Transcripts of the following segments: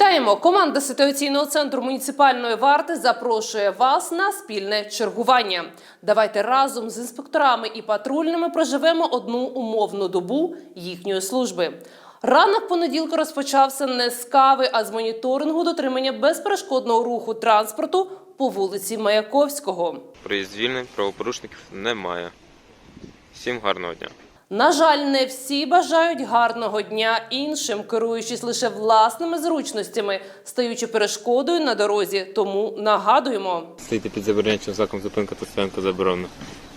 Вітаємо! Команда ситуаційного центру муніципальної варти запрошує вас на спільне чергування. Давайте разом з інспекторами і патрульними проживемо одну умовну добу їхньої служби. Ранок понеділка розпочався не з кави, а з моніторингу дотримання безперешкодного руху транспорту по вулиці Маяковського. Проїзд вільний, правопорушників немає. Всім гарного дня. На жаль, не всі бажають гарного дня іншим, керуючись лише власними зручностями, стаючи перешкодою на дорозі. Тому нагадуємо. Стоїте під забороняючим знаком зупинка та стоянка заборонена.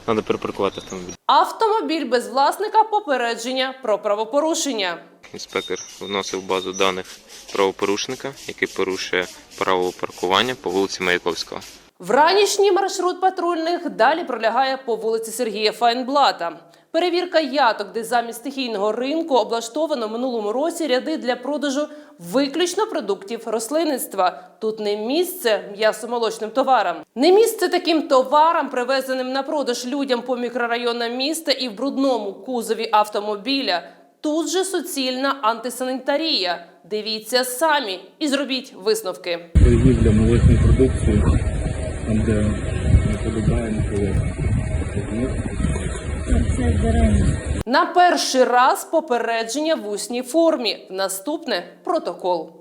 Треба перепаркувати автомобіль. Автомобіль без власника попередження про правопорушення. Інспектор вносив в базу даних правопорушника, який порушує право паркування по вулиці Маяковського. Вранішній маршрут патрульних далі пролягає по вулиці Сергія Файнблата. Перевірка яток, де замість стихійного ринку облаштовано минулому році ряди для продажу виключно продуктів рослинництва. Тут не місце м'ясомолочним товарам, не місце таким товарам, привезеним на продаж людям по мікрорайонам міста і в брудному кузові автомобіля. Тут же суцільна антисанітарія. Дивіться самі і зробіть висновки. торгівля молочною продукцією, там де. На перший раз попередження в усній формі. Наступне протокол.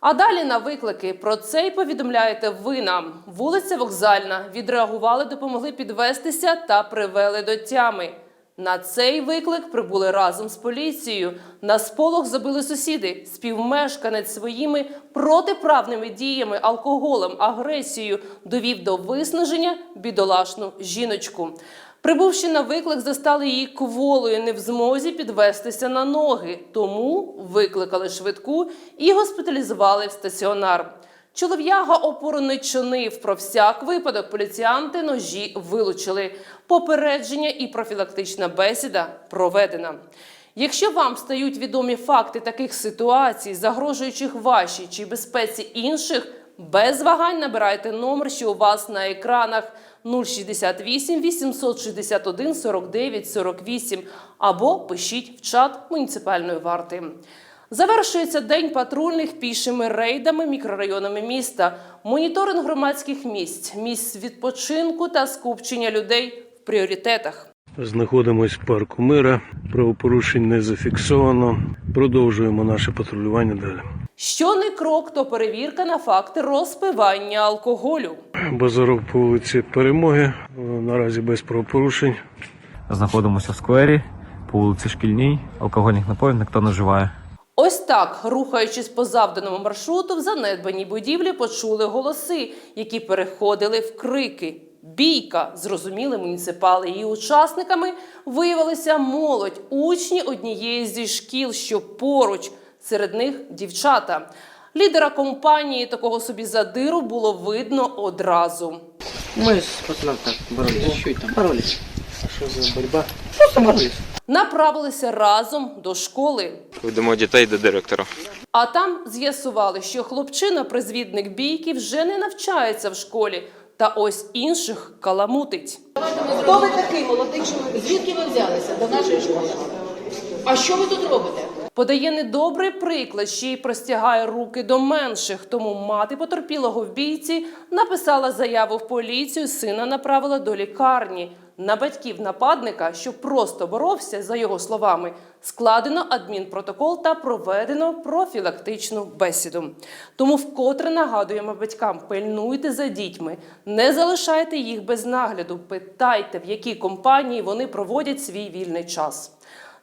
А далі на виклики про це й повідомляєте ви нам. Вулиця Вокзальна відреагували, допомогли підвестися та привели до тями. На цей виклик прибули разом з поліцією. На сполох забили сусіди. Співмешканець своїми протиправними діями, алкоголем, агресією довів до виснаження бідолашну жіночку. Прибувши на виклик, застали її кволою, не в змозі підвестися на ноги, тому викликали швидку і госпіталізували в стаціонар. Чолов'яга опору не чинив. Про всяк випадок поліціянти ножі вилучили. Попередження і профілактична бесіда проведена. Якщо вам стають відомі факти таких ситуацій, загрожуючих вашій чи безпеці інших, без вагань набирайте номер, що у вас на екранах 068 861 49 48 або пишіть в чат муніципальної варти. Завершується день патрульних пішими рейдами мікрорайонами міста, моніторинг громадських місць, місць відпочинку та скупчення людей в пріоритетах. Знаходимось в парку мира. Правопорушень не зафіксовано. Продовжуємо наше патрулювання далі. Що не крок, то перевірка на факти розпивання алкоголю. Базарок по вулиці Перемоги. Е, Наразі без правопорушень. Знаходимося в сквері по вулиці Шкільній. Алкогольних напоїв ніхто не вживає. Ось так, рухаючись по завданому маршруту, в занедбаній будівлі почули голоси, які переходили в крики. Бійка, зрозуміли муніципали. Її учасниками виявилися молодь, учні однієї зі шкіл, що поруч, серед них дівчата. Лідера компанії такого собі задиру було видно одразу. Мы с пацаном так боролись. Чуть там боролись. А что за борьба? Просто боролись. Направилися разом до школи. Ведемо дітей до директора. А там з'ясували, що хлопчина, призвідник бійки, вже не навчається в школі, та ось інших каламутить. Хто ви такий молодий чоловік? Звідки ви взялися до нашої школи? А що ви тут робите? Подає недобрий приклад, ще й простягає руки до менших. Тому мати потерпілого в бійці написала заяву в поліцію. Сина направила до лікарні. На батьків нападника, що просто боровся, за його словами, складено адмінпротокол та проведено профілактичну бесіду. Тому вкотре нагадуємо батькам: пильнуйте за дітьми, не залишайте їх без нагляду, питайте, в якій компанії вони проводять свій вільний час.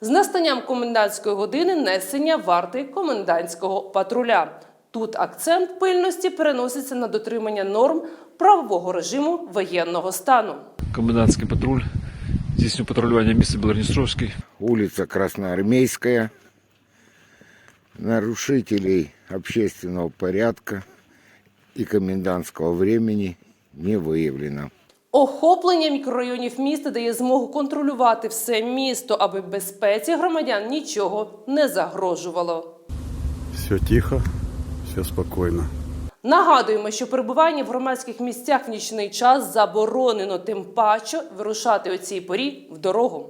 З настанням комендантської години несення варти комендантського патруля. Тут акцент пильності переноситься на дотримання норм правового режиму воєнного стану. Комендантский патруль. Здесь у патрулювання міста Білорністровський. улица Красноармейская. Нарушителей общественного порядка и комендантского времени не выявлено. Охоплення мікрорайонів міста дає змогу контролювати все місто, аби безпеці громадян нічого не загрожувало. Все тихо, все спокойно. Нагадуємо, що перебування в громадських місцях в нічний час заборонено, тим паче вирушати о цій порі в дорогу.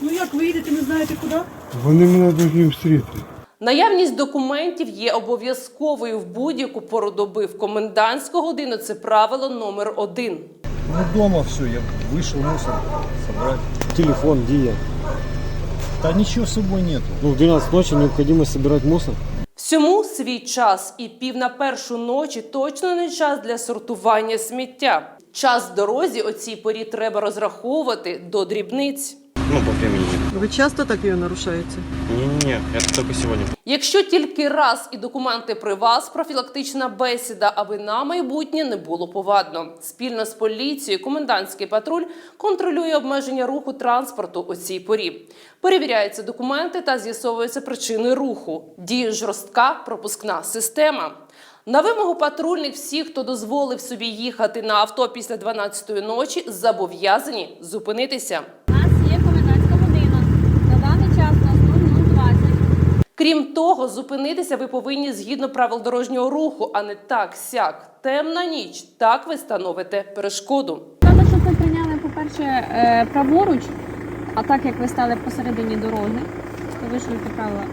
Ну як ви їдете, не знаєте куди? Вони мене повинні встріти. Наявність документів є обов'язковою в будь-яку пору доби. В комендантську годину це правило номер один. Ну дома все, я вышел мусор собрать. Телефон, где я? Да ничего с собой нету. Ну, в 12 ночи необходимо собирать мусор. Всьому свій час і пів на першу ночі точно не час для сортування сміття. Час дорозі о цій порі треба розраховувати до дрібниць. Вы часто так ее нарушаете? Не-не-не, это только сегодня. Якщо тільки раз і документи при вас, профілактична бесіда, аби на майбутнє не було повадно. Спільно з поліцією комендантський патруль контролює обмеження руху транспорту у цій порі. Перевіряються документи та з'ясовуються причини руху. Діє жорстка пропускна система. На вимогу патрульних всі, хто дозволив собі їхати на авто після 12-ї ночі, зобов'язані зупинитися. У нас є комендантська година. На даний час у нас 0020. Крім того, зупинитися ви повинні згідно правил дорожнього руху, а не так сяк. Темна ніч. Так ви становите перешкоду. Треба, щоб ви прийняли, по-перше, е, праворуч, а так як ви стали посередині дороги, то вийшли правила.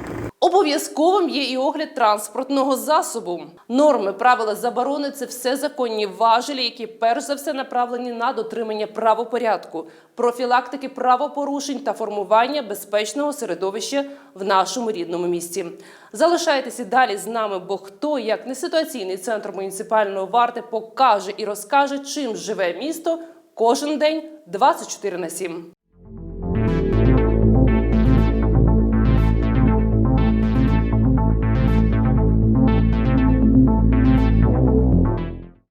Обов'язковим є і огляд транспортного засобу. Норми, правила заборони це все законні важелі, які перш за все направлені на дотримання правопорядку, профілактики правопорушень та формування безпечного середовища в нашому рідному місті. Залишайтеся далі з нами, бо хто, як не ситуаційний центр муніципальної варти, покаже і розкаже, чим живе місто кожен день 24 на 7.